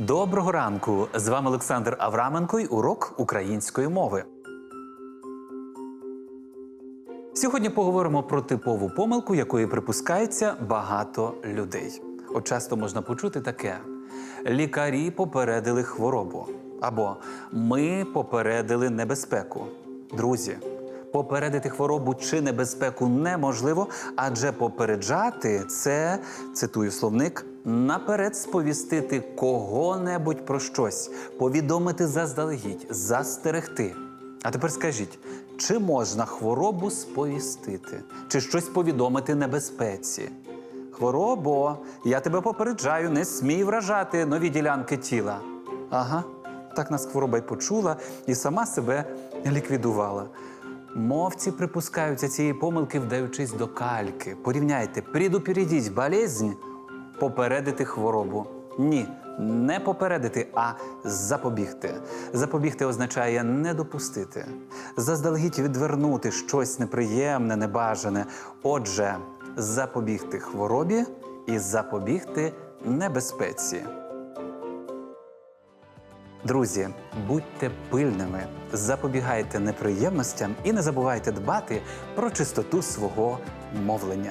Доброго ранку! З вами Олександр Авраменко й урок української мови. Сьогодні поговоримо про типову помилку, якої припускається багато людей. От часто можна почути таке: лікарі попередили хворобу або ми попередили небезпеку. Друзі, попередити хворобу чи небезпеку неможливо, адже попереджати це, цитую словник, наперед сповістити кого-небудь про щось, повідомити заздалегідь, застерегти. А тепер скажіть, чи можна хворобу сповістити, чи щось повідомити небезпеці? Хворобо, я тебе попереджаю, не смій вражати нові ділянки тіла. Ага, так нас хвороба й почула і сама себе ліквідувала. Мовці припускаються цієї помилки, вдаючись до кальки. Порівняйте, предупредіть болезнь, попередити хворобу. Ні, не попередити, а запобігти. Запобігти означає не допустити, заздалегідь відвернути щось неприємне, небажане. Отже, запобігти хворобі і запобігти небезпеці. Друзі, будьте пильними, запобігайте неприємностям і не забувайте дбати про чистоту свого мовлення.